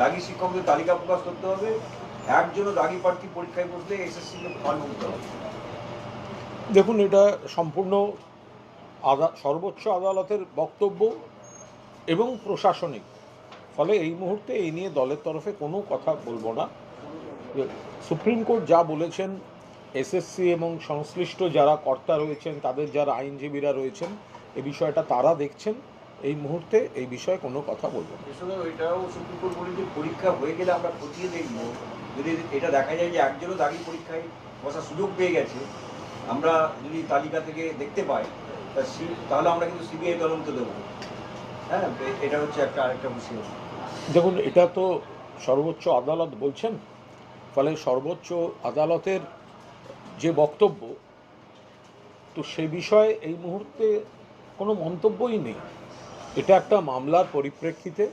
দাগি শিক্ষকদের তালিকা প্রকাশ করতে হবে। একজনও দাগি প্রার্থী পরীক্ষায় বসলে এসএসসিকে ফান্ড করতে হবে। দেখুন, এটা সম্পূর্ণ আদা সর্বোচ্চ আদালতের বক্তব্য এবং প্রশাসনিক। ফলে এই মুহূর্তে এই নিয়ে দলের তরফে কোনো কথা বলব না। সুপ্রিম কোর্ট যা বলেছেন, এসএসসি এবং সংশ্লিষ্ট যারা কর্তা রয়েছেন, তাদের যারা আইনজীবীরা রয়েছেন, এ বিষয়টা তারা দেখছেন। এই মুহূর্তে এই বিষয়ে কোনো কথা বলব এটাও সুপ্রিম কোর্ট বলে যে পরীক্ষা হয়ে গেলে আমরা খতিয়ে দেখব। যদি এটা দেখা যায় যে একজনও দাগি পরীক্ষায় বসার সুযোগ পেয়ে গেছে আমরা যদি তালিকা থেকে দেখতে পাই তা তাহলে আমরা কিন্তু সিবিআই তদন্ত দেবো। হ্যাঁ এটা হচ্ছে একটা আরেকটা বিষয়। দেখুন এটা তো সর্বোচ্চ আদালত বলছেন ফলে সর্বোচ্চ আদালতের যে বক্তব্য তো সে বিষয়ে এই মুহূর্তে কোনো মন্তব্যই নেই। এটা একটা মামলার পরিপ্রেক্ষিতে,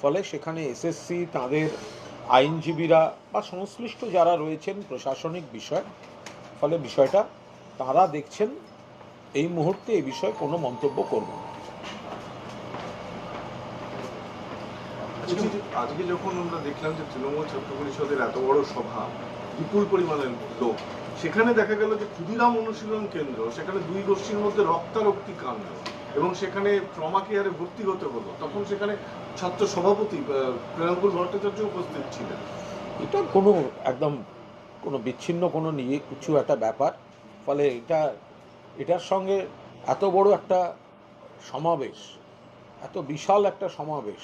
ফলে সেখানে এসএসসি তাদের আইনজীবীরা বা সংশ্লিষ্ট যারা রয়েছেন প্রশাসনিক বিষয়, ফলে বিষয়টা তারা দেখছেন এই মুহূর্তে এই বিষয়ে কোনো মন্তব্য করব না। আজকে আজকে যখন আমরা দেখলাম যে তৃণমূল ছাত্র পরিষদের এত বড় সভা, বিপুল পরিমাণের লোক, সেখানে দেখা গেল যে ক্ষুদিরাম অনুশীলন কেন্দ্র, সেখানে দুই গোষ্ঠীর মধ্যে রক্তারক্তি কাণ্ড। এবং সেখানে ট্রমা কেয়ারে ভর্তি হতে হলো। তখন সেখানে ছাত্র সভাপতি আহ, ভট্টাচার্য উপস্থিত ছিলেন। এটা কোনো একদম কোনো বিচ্ছিন্ন কোনো নিয়ে কিছু একটা ব্যাপার। ফলে এটা এটার সঙ্গে এত বড় একটা সমাবেশ এত বিশাল একটা সমাবেশ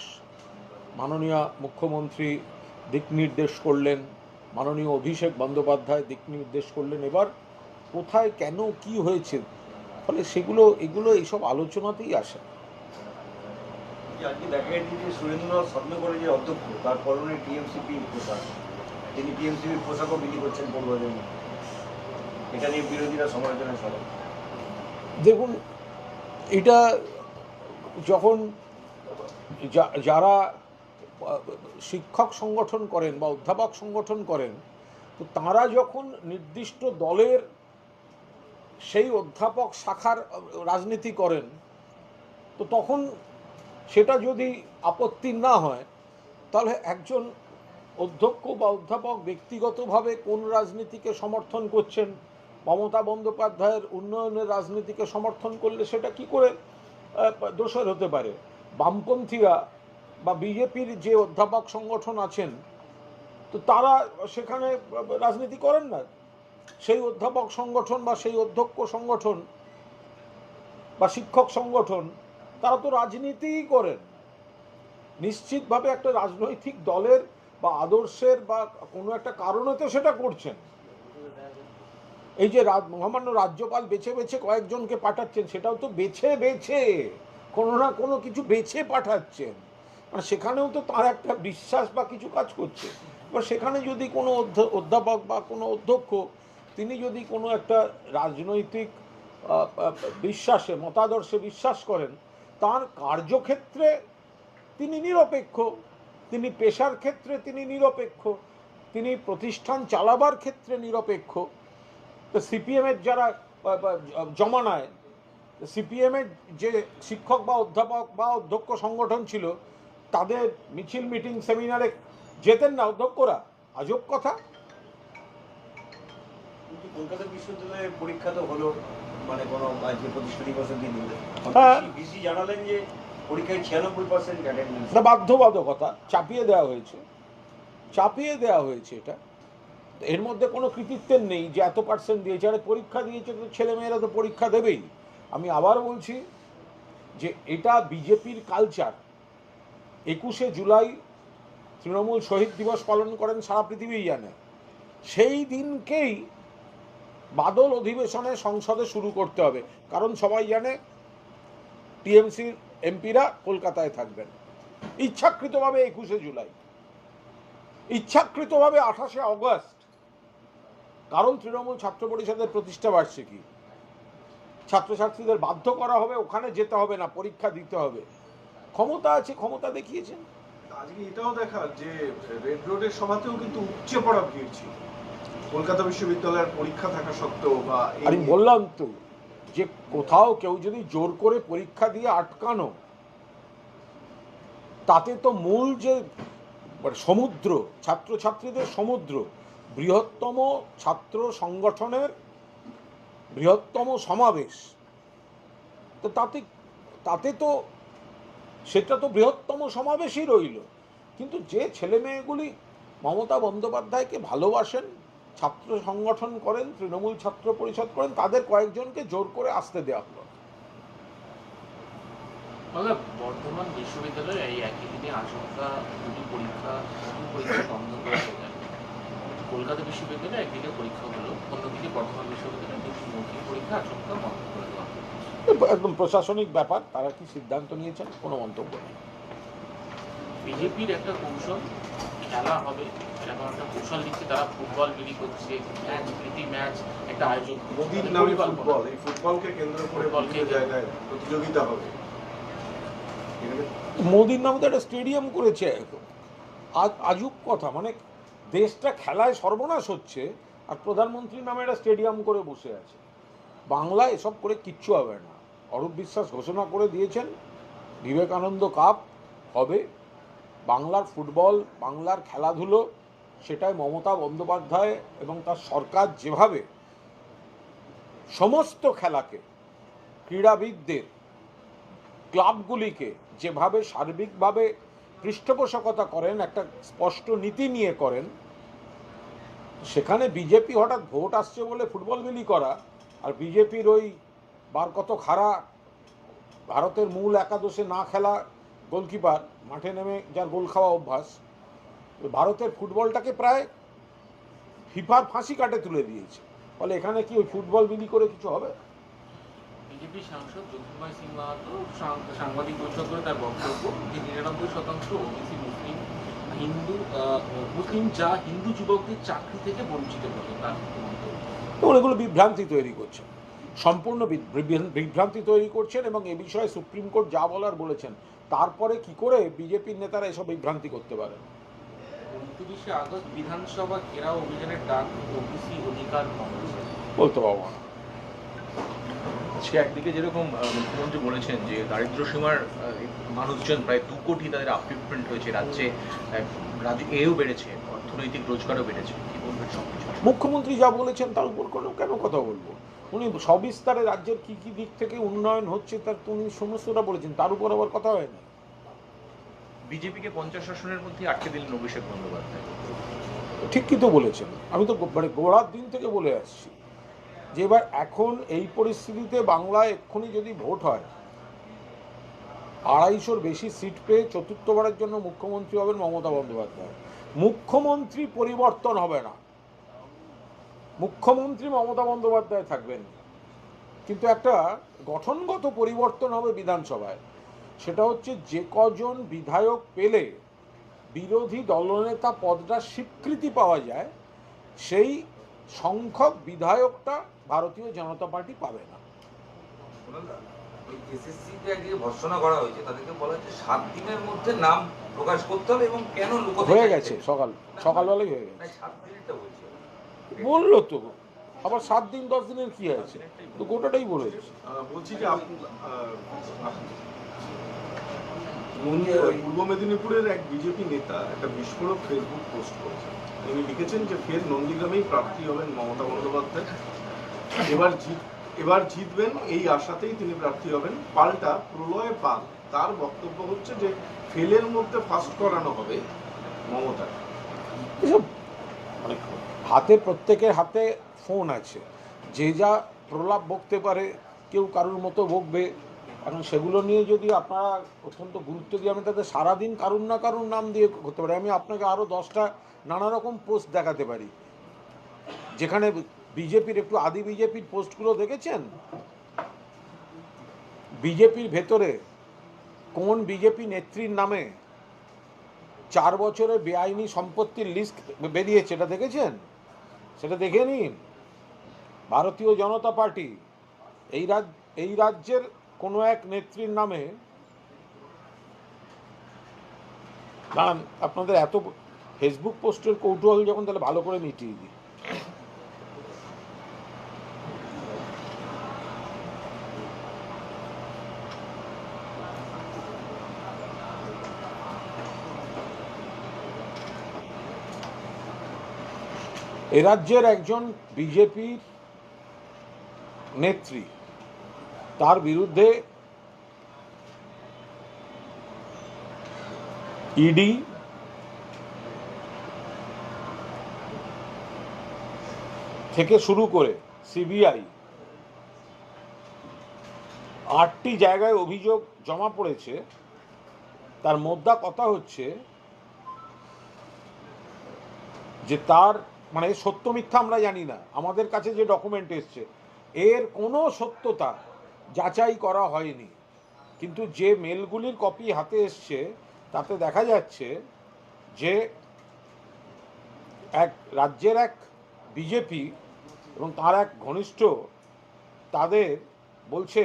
মাননীয় মুখ্যমন্ত্রী দিক নির্দেশ করলেন মাননীয় অভিষেক বন্দ্যোপাধ্যায় দিক নির্দেশ করলেন এবার কোথায় কেন কি হয়েছে ফলে সেগুলো এগুলো এইসব আলোচনাতেই আসে। যে আজকে দেখা গেছে যে সুরেন্দ্রনাথ স্বপ্ন কলেজের অধ্যক্ষ তার পরনে টিএমসিপি পোশাক। তিনি টিএমসিপির পোশাকও বিলি করছেন পড়ুয়াদের মধ্যে। এটা নিয়ে বিরোধীরা সমালোচনা দেখুন এটা যখন যারা শিক্ষক সংগঠন করেন বা অধ্যাপক সংগঠন করেন তো তারা যখন নির্দিষ্ট দলের সেই অধ্যাপক শাখার রাজনীতি করেন, তো তখন সেটা যদি আপত্তি না হয়, তাহলে একজন অধ্যক্ষ বা অধ্যাপক ব্যক্তিগতভাবে কোন রাজনীতিকে সমর্থন করছেন? মমতা বন্দ্যোপাধ্যায়ের উন্নয়নের রাজনীতিকে সমর্থন করলে সেটা কি করে দোষের হতে পারে? বামপন্থীরা বা বিজেপির যে অধ্যাপক সংগঠন আছেন, তো তারা সেখানে রাজনীতি করেন না? সেই অধ্যাপক সংগঠন বা সেই অধ্যক্ষ সংগঠন বা শিক্ষক সংগঠন, তারা তো রাজনীতিই করেন। নিশ্চিতভাবে একটা রাজনৈতিক দলের বা আদর্শের বা কোনো একটা কারণে তো সেটা করছেন। এই যে মহামান্য রাজ্যপাল বেছে বেছে কয়েকজনকে পাঠাচ্ছেন, সেটাও তো বেছে বেছে, কোনো না কোনো কিছু বেছে পাঠাচ্ছেন। মানে সেখানেও তো তার একটা বিশ্বাস বা কিছু কাজ করছে। এবার সেখানে যদি কোনো অধ্য- অধ্যাপক বা কোনো অধ্যক্ষ তিনি যদি কোনো একটা রাজনৈতিক বিশ্বাসে, মতাদর্শে বিশ্বাস করেন, তার কার্যক্ষেত্রে তিনি নিরপেক্ষ, তিনি পেশার ক্ষেত্রে তিনি নিরপেক্ষ, তিনি প্রতিষ্ঠান চালাবার ক্ষেত্রে নিরপেক্ষ। তো সিপিএমের যারা জমানায় সিপিএমের যে শিক্ষক বা অধ্যাপক বা অধ্যক্ষ সংগঠন ছিল, তাদের মিছিল, মিটিং, সেমিনারে যেতেন না অধ্যক্ষরা। আজব কথা। কিন্তু কলকাতা বিশ্ববিদ্যালয়ের পরীক্ষা তো হলো মানে কোনো আজকে প্রতিষ্ঠা দিবসের দিন হ্যাঁ। বিসি জানালেন যে পরীক্ষায় ছিয়ানব্বই পার্সেন্ট অ্যাটেন্ডেন্স বাধ্যবাধকতা চাপিয়ে দেওয়া হয়েছে। চাপিয়ে দেওয়া হয়েছে এটা। এর মধ্যে কোনো কৃতিত্বের নেই যে এত পার্সেন্ট দিয়েছে। আরে পরীক্ষা দিয়েছে তো ছেলেমেয়েরা তো পরীক্ষা দেবেই। আমি আবার বলছি যে এটা বিজেপির কালচার একুশে জুলাই তৃণমূল শহীদ দিবস পালন করেন সারা পৃথিবী জানে। সেই দিনকেই বাদল অধিবেশনে সংসদে শুরু করতে হবে। কারণ সবাই জানে টিএমসির এমপিরা কলকাতায় থাকবেন। ইচ্ছাকৃতভাবে একুশে জুলাই। ইচ্ছাকৃতভাবে আঠাশে অগস্ট। কারণ তৃণমূল ছাত্র পরিষদের প্রতিষ্ঠা বার্ষিকী। ছাত্রছাত্রীদের বাধ্য করা হবে, ওখানে যেতে হবে না, পরীক্ষা দিতে হবে। ক্ষমতা আছে, ক্ষমতা দেখিয়েছেন। আজকে এটাও দেখা যে রেড রোডের সভাতেও কিন্তু উপচে পড়া ভিড় ছিল। কলকাতা বিশ্ববিদ্যালয়ের পরীক্ষা থাকা সত্ত্বেও বা আমি বললাম তো, যে কোথাও কেউ যদি জোর করে পরীক্ষা দিয়ে আটকানো, তাতে তো মূল যে মানে সমুদ্র, ছাত্রছাত্রীদের সমুদ্র, বৃহত্তম ছাত্র সংগঠনের বৃহত্তম সমাবেশ, তো তাতে তাতে তো সেটা তো বৃহত্তম সমাবেশই রইল। কিন্তু যে ছেলে মেয়েগুলি মমতা বন্দ্যোপাধ্যায়কে ভালোবাসেন ছাত্র সংগঠন করেন তৃণমূল ছাত্র পরিষদ করেন তাদের কয়েকজনকে জোর করে আসতে দেওয়া হলো। বর্ধমান এই একই দিনে আশঙ্কা দুটি পরীক্ষা দুটি পরীক্ষা বন্ধ করা হয়ে গেল কলকাতা বিশ্ববিদ্যালয়ে একদিকে পরীক্ষা হলো অন্যদিকে বর্ধমান বিশ্ববিদ্যালয়ে দুটি মৌখিক পরীক্ষা আশঙ্কা বন্ধ করে দেওয়া একদম প্রশাসনিক ব্যাপার তারা কি সিদ্ধান্ত নিয়েছেন? কোনো মন্তব্য নেই। বিজেপির একটা কৌশল খেলা হবে এরকম একটা কৌশল নিচ্ছে তারা ফুটবল বিলি করছে ম্যাচ প্রীতি ম্যাচ একটা আয়োজন মোদির নামে। ফুটবল এই ফুটবলকে কেন্দ্র করে বিভিন্ন জায়গায় প্রতিযোগিতা হবে। এখানে মোদির নামে তো একটা স্টেডিয়াম করেছে। আজ আজব কথা মানে দেশটা খেলায় সর্বনাশ হচ্ছে আর প্রধানমন্ত্রীর নামে একটা স্টেডিয়াম করে বসে আছে। বাংলা এসব করে কিচ্ছু হবে না। অরূপ বিশ্বাস ঘোষণা করে দিয়েছেন বিবেকানন্দ কাপ হবে বাংলার ফুটবল, বাংলার খেলাধুলো, সেটাই মমতা বন্দ্যোপাধ্যায় এবং তার সরকার যেভাবে সমস্ত খেলাকে, ক্রীড়াবিদদের, ক্লাবগুলিকে যেভাবে সার্বিকভাবে পৃষ্ঠপোষকতা করেন, একটা স্পষ্ট নীতি নিয়ে করেন, সেখানে বিজেপি হঠাৎ ভোট আসছে বলে ফুটবল বিলি করা আর বিজেপির ওই বার কত খাড়া ভারতের মূল একাদশে না খেলা গোলকিপার মাঠে নেমে যার গোল খাওয়া অভ্যাস ভারতের ফুটবলটাকে প্রায় ফিফার ফাঁসি কাটে তুলে দিয়েছে। ফলে এখানে কি ওই ফুটবল বিলি করে কিছু হবে? বিজেপি সাংসদ জ্যোতির্ময় সিং মাহাতো সাংবাদিক বৈঠক করে তার বক্তব্য। যে নিরানব্বই শতাংশ ওবিসি মুসলিম হিন্দু মুসলিম যা হিন্দু যুবকদের চাকরি থেকে বঞ্চিত করে তার মন্তব্য এগুলো বিভ্রান্তি তৈরি করছেন সম্পূর্ণ বিভ্রান্তি তৈরি করছেন এবং এ বিষয়ে সুপ্রিম কোর্ট যা বলার বলেছেন তারপরে কি করে বিজেপির নেতারা এসব বিভ্রান্তি করতে পারেন? উনত্রিশে আগস্ট বিধানসভা ঘেরাও অভিযানের ডাক ওবিসি অধিকার বলতে পারব না আজকে একদিকে যেরকম মুখ্যমন্ত্রী বলেছেন যে দারিদ্র সীমার মানুষজন প্রায় দু কোটি তাদের আপলিফমেন্ট হয়েছে রাজ্যে রাজ্যে এও বেড়েছে অর্থনৈতিক রোজগারও বেড়েছে। কি বলবেন সব কিছু মুখ্যমন্ত্রী যা বলেছেন তার উপর কোনো কেন কথা বলব? উনি সবিস্তারে রাজ্যের কি কি দিক থেকে উন্নয়ন হচ্ছে তার উনি সমস্তটা বলেছেন তার উপর আবার কথা হয় না। বিজেপিকে পঞ্চাশ আসনের মধ্যে আটকে দিলেন অভিষেক বন্দ্যোপাধ্যায়। ঠিক কি তো বলেছেন। আমি তো মানে গোড়ার দিন থেকে বলে আসছি যে এবার এখন এই পরিস্থিতিতে বাংলায় এক্ষুনি যদি ভোট হয় আড়াইশোর বেশি সিট পেয়ে চতুর্থবারের জন্য মুখ্যমন্ত্রী হবেন মমতা বন্দ্যোপাধ্যায়। মুখ্যমন্ত্রী পরিবর্তন হবে না। মুখ্যমন্ত্রী মমতা বন্দ্যোপাধ্যায় থাকবেন। কিন্তু একটা গঠনগত পরিবর্তন হবে বিধানসভায়। সেটা হচ্ছে যে কজন বিধায়ক পেলে বিরোধী দলনেতা পদটা স্বীকৃতি পাওয়া যায় সেই সংখ্যক বিধায়কটা ভারতীয় জনতা পার্টি পাবে না। ওই এসএসসিতে একদিকে ভর্সনা করা হয়েছে তাদেরকে বলা হচ্ছে সাত দিনের মধ্যে নাম প্রকাশ করতে হবে এবং কেন হয়ে গেছে সকাল সকালবেলায় হয়ে গেছে। সাত দিনেরটা বলছে। বলল তো। আবার সাত দিন দশ দিনের কি আছে? তো গোটাটাই বলছি যে নন্দী- পূর্ব মেদিনীপুরের এক বিজেপি নেতা একটা বিস্ফোরক ফেসবুক পোস্ট করেছেন। তিনি লিখেছেন যে ফের নন্দীগ্রামেই প্রার্থী হবেন মমতা বন্দ্যোপাধ্যায়। এবার জিত এবার জিতবেন এই আশাতেই তিনি প্রার্থী হবেন। পাল্টা প্রলয় পাল। তার বক্তব্য হচ্ছে যে ফেলের মধ্যে ফার্স্ট করানো হবে মমতা এসব মানে হাতে, প্রত্যেকের হাতে ফোন আছে। যে যা প্রলাপ বকতে পারে, কেউ কারুর মতো বকবে। এখন সেগুলো নিয়ে যদি আপনারা অত্যন্ত গুরুত্ব দিয়ে, আমি তাদের সারাদিন কারুর না কারুর নাম দিয়ে করতে পারি। আমি আপনাকে আরও দশটা নানা রকম পোস্ট দেখাতে পারি। যেখানে বিজেপির একটু আদি বিজেপির পোস্টগুলো দেখেছেন? বিজেপির ভেতরে কোন বিজেপি নেত্রীর নামে চার বছরের বেআইনি সম্পত্তির লিস্ট বেরিয়েছে, এটা দেখেছেন? সেটা দেখে নিন। ভারতীয় জনতা পার্টি এই রাজ, এই রাজ্যের কোনো এক নেত্রীর নামে আপনাদের এত ফেসবুক পোস্টের কৌতূহল যখন তাহলে ভালো করে মিটিয়ে দিই। এ রাজ্যের একজন বিজেপির নেত্রী, তার বিরুদ্ধে ইডি থেকে শুরু করে সিবিআই আটটি জায়গায় অভিযোগ জমা পড়েছে। তার মোদ্দা কথা হচ্ছে যে তার মানে সত্য মিথ্যা আমরা জানি না। আমাদের কাছে যে ডকুমেন্ট এসছে, এর কোনো সত্যতা যাচাই করা হয়নি। কিন্তু যে মেলগুলির কপি হাতে এসছে, তাতে দেখা যাচ্ছে যে এক রাজ্যের এক বিজেপি এবং তার এক ঘনিষ্ঠ তাদের বলছে,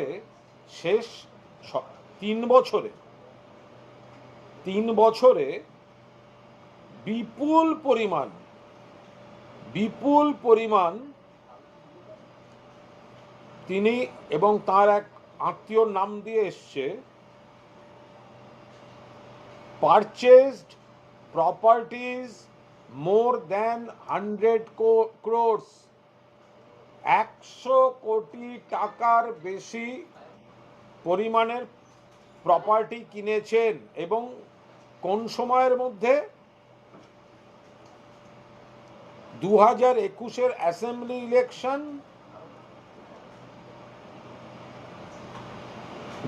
শেষ তিন বছরে তিন বছরে বিপুল পরিমাণ বিপুল পরিমাণ তিনি এবং তার এক আত্মীয়র নাম দিয়ে এসছে purchased properties more than hundred crores একশো কোটি টাকার বেশি পরিমাণের প্রপার্টি কিনেছেন এবং কোন সময়ের মধ্যে দু হাজার একুশের অ্যাসেম্বলি ইলেকশন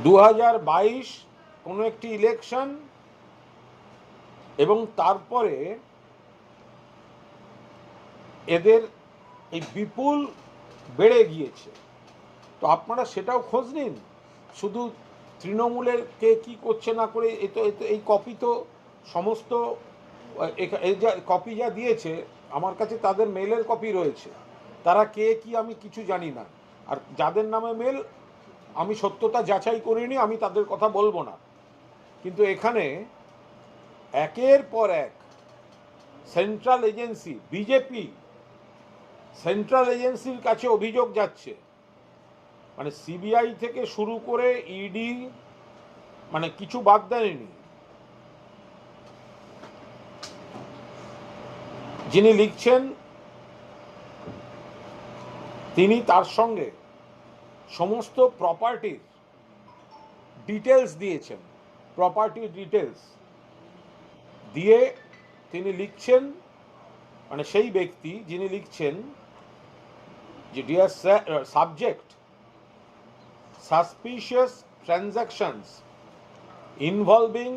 দু হাজার বাইশ কোনো একটি ইলেকশন, এবং তারপরে এদের এই বিপুল বেড়ে গিয়েছে। তো আপনারা সেটাও খোঁজ নিন। শুধু তৃণমূলের কে কি করছে না করে, এ তো এই কপি তো সমস্ত কপি যা দিয়েছে আমার কাছে তাদের মেলের কপি রয়েছে। তারা কে, কি, আমি কিছু জানি না। আর যাদের নামে মেল আমি সত্যতা যাচাই করিনি, আমি তাদের কথা বলব না। কিন্তু এখানে একের পর এক সেন্ট্রাল এজেন্সি বিজেপি সেন্ট্রাল এজেন্সির কাছে অভিযোগ যাচ্ছে। মানে সিবিআই থেকে শুরু করে ইডি মানে কিছু বাদ দেয়নি। যিনি লিখছেন, তিনি তার সঙ্গে সমস্ত প্রপার্টির ডিটেলস দিয়েছেন প্রপার্টির ডিটেলস দিয়ে তিনি লিখছেন মানে সেই ব্যক্তি যিনি লিখছেন যে dear subject suspicious transactions involving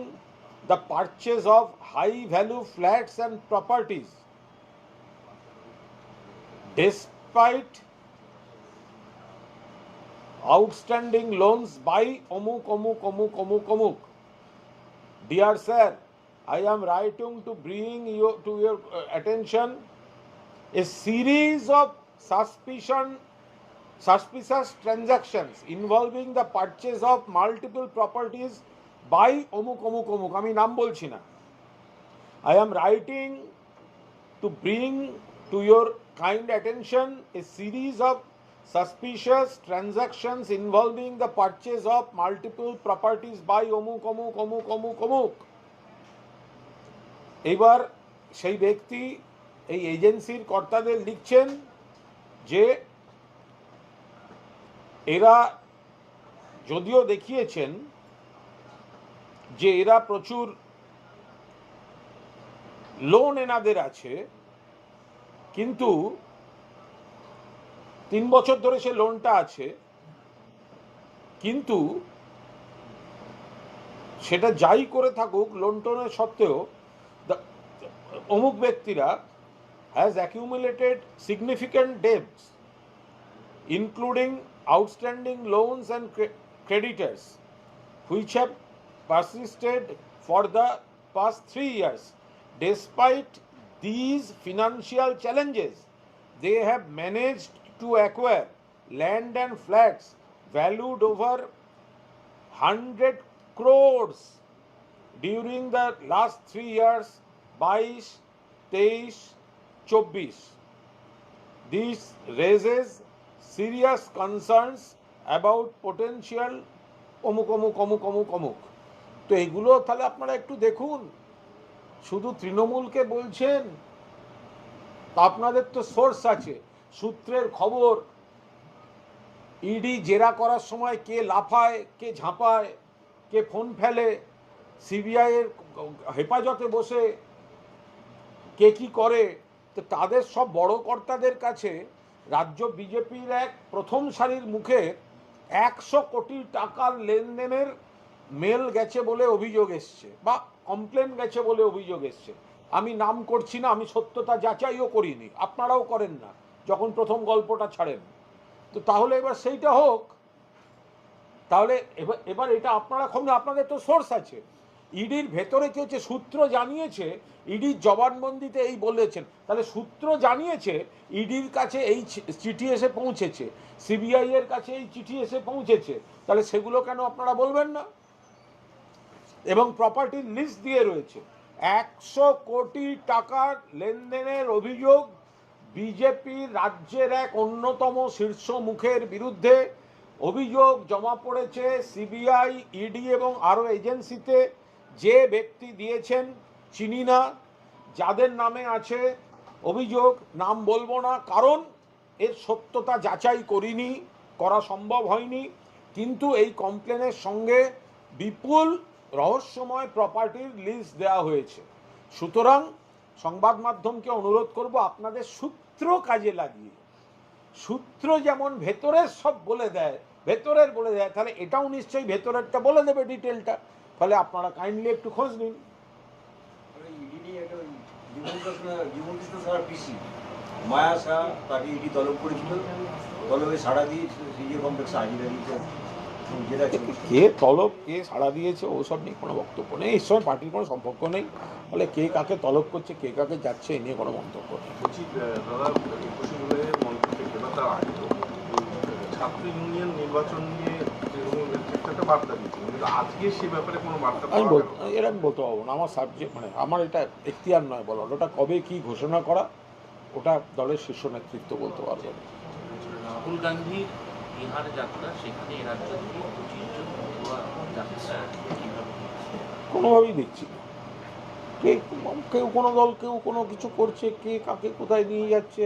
the purchase of high value flats and properties despite outstanding loans by omuk omuk omuk omuk omuk dear sir i am writing to bring you to your uh, attention a series of suspicion suspicious transactions involving the purchase of multiple properties by অমুক অমুক অমুক আমি নাম বলছি না I am writing to bring to your kind attention a series of suspicious transactions involving the purchase of multiple properties by অমুক অমুক অমুক অমুক অমুক এবার সেই ব্যক্তি এই এজেন্সির কর্তাদের লিখছেন যে এরা যদিও দেখিয়েছেন যে এরা প্রচুর লোন এনাদের আছে কিন্তু তিন বছর ধরে সে লোনটা আছে, কিন্তু সেটা যাই করে থাকুক লোন টোনের সত্ত্বেও অমুক ব্যক্তিরা has accumulated significant debts including outstanding loans and creditors which have persisted for the past three years despite Despite these financial challenges, they have managed to acquire land and flats valued over 100 crores during the last three years 22, 23, 24. This raises serious concerns about potential অমুক অমুক অমুক অমুক অমুক তো এগুলো তাহলে আপনারা একটু দেখুন শুধু তৃণমূলকে বলছেন? আপনাদের তো সোর্স আছে। সূত্রের খবর ইডি জেরা করার সময় কে লাফায়, কে ঝাঁপায়, কে ফোন ফেলে সিবিআইয়ের হেফাজতে বসে, কে কি করে? তো তাদের সব বড় কর্তাদের কাছে রাজ্য বিজেপির এক প্রথম সারির মুখে একশো কোটি টাকার লেনদেনের মেল গেছে বলে অভিযোগ এসছে। বা কমপ্লেন গেছে বলে অভিযোগ এসছে। আমি নাম করছি না, আমি সত্যতা যাচাইও করিনি। আপনারাও করেন না, যখন প্রথম গল্পটা ছাড়েন। তো তাহলে এবার সেইটা হোক। তাহলে এবার এবার এটা আপনারা খবর আপনাদের তো সোর্স আছে। ইডির ভেতরে কি হচ্ছে সূত্র জানিয়েছে ইডির জবানবন্দিতে এই বলেছেন। তাহলে সূত্র জানিয়েছে, ইডির কাছে এই চিঠি এসে পৌঁছেছে। সিবিআই এর কাছে এই চিঠি এসে পৌঁছেছে। তাহলে সেগুলো কেন আপনারা বলবেন না? এবং প্রপার্টির লিস্ট দিয়ে রয়েছে। একশো কোটি টাকার লেনদেনের অভিযোগ বিজেপির রাজ্যের এক অন্যতম শীর্ষ মুখের বিরুদ্ধে অভিযোগ জমা পড়েছে সিবিআই ইডি এবং আরও এজেন্সিতে। যে ব্যক্তি দিয়েছেন চিনি না, যাদের নামে আছে অভিযোগ, নাম বলব না, কারণ এর সত্যতা যাচাই করিনি, করা সম্ভব হয়নি। কিন্তু এই কমপ্লেনের সঙ্গে বিপুল রহস্যময় প্রপার্টির লিস্ট দেওয়া হয়েছে। সুতরাং সংবাদ মাধ্যমকে অনুরোধ করব আপনাদের সূত্র কাজে লাগিয়ে। সূত্র যেমন ভেতরের সব বলে দেয়, ভেতরের বলে দেয়, তাহলে এটাও নিশ্চয়ই ভেতরেরটা বলে দেবে ডিটেলটা ফলে আপনারা কাইন্ডলি একটু খোঁজ নিন। মায়া শাহ তাকে ইডি তলব করেছিল। তলবে সাড়া দিয়ে সিজিও কমপ্লেক্সে হাজিরা দিয়েছে। কে তলব? কে সাড়া দিয়েছে? ওসব নিয়ে কোনো বক্তব্য নেই। এর সঙ্গে পার্টির কোনো সম্পর্ক নেই। ফলে কে কাকে তলব করছে কে কাকে যাচ্ছে এ নিয়ে কোনো মন্তব্য নেই। ছাত্র ইউনিয়ন নির্বাচন নিয়ে তৃণমূল নেতৃত্ব একটা বার্তা দিয়েছিল কিন্তু আজকে সে ব্যাপারে কোনো বার্তা আমি বল গেল আমি বলতে পারব না। আমার সাবজেক্ট মানে আমার এটা এখতিয়ার নয় বলার। ওটা কবে কি ঘোষণা করা ওটা দলের শীর্ষ নেতৃত্ব বলতে পারবে রাহুল গান্ধীর বিহার যাত্রা সেখানে এ রাজ্য থেকে পঁচিশ জন পড়ুয়া কোনোভাবেই দেখছি না। কে কেউ কোনো দল কেউ কোনো কিছু করছে কে কাকে কোথায় নিয়ে যাচ্ছে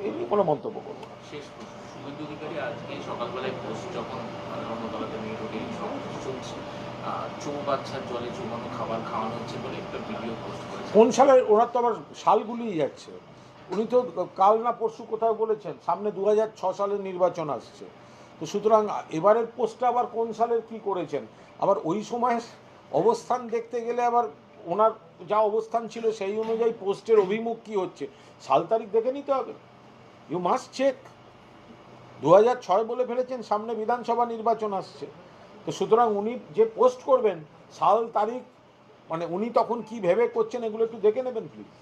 এই নিয়ে কোনো মন্তব্য করব শেষ শুভেন্দু অধিকারী আজকে সকালবেলায় পোস্ট যখন ধর্মতলাতে মেয়ে রোডে এই সমাবেশ চলছে আহ, চৌবাচ্চার জলে চুমানো খাবার খাওয়ানো হচ্ছে বলে একটা ভিডিও পোস্ট করেছে। কোন সালে ওনার তো আবার সালগুলিই যাচ্ছে? উনি তো কাল না পরশু কোথাও বলেছেন, সামনে দু সালের নির্বাচন আসছে। তো সুতরাং এবারের পোস্টটা আবার কোন সালের কি করেছেন? আবার ওই সময় অবস্থান দেখতে গেলে আবার ওনার যা অবস্থান ছিল সেই অনুযায়ী পোস্টের অভিমুখ কি হচ্ছে? সাল তারিখ দেখে নিতে হবে। ইউ মাস্ট চেক দু ছয় বলে ফেলেছেন, সামনে বিধানসভা নির্বাচন আসছে। তো সুতরাং উনি যে পোস্ট করবেন, সাল তারিখ মানে উনি তখন কি ভেবে করছেন, এগুলো একটু দেখে নেবেন প্লিজ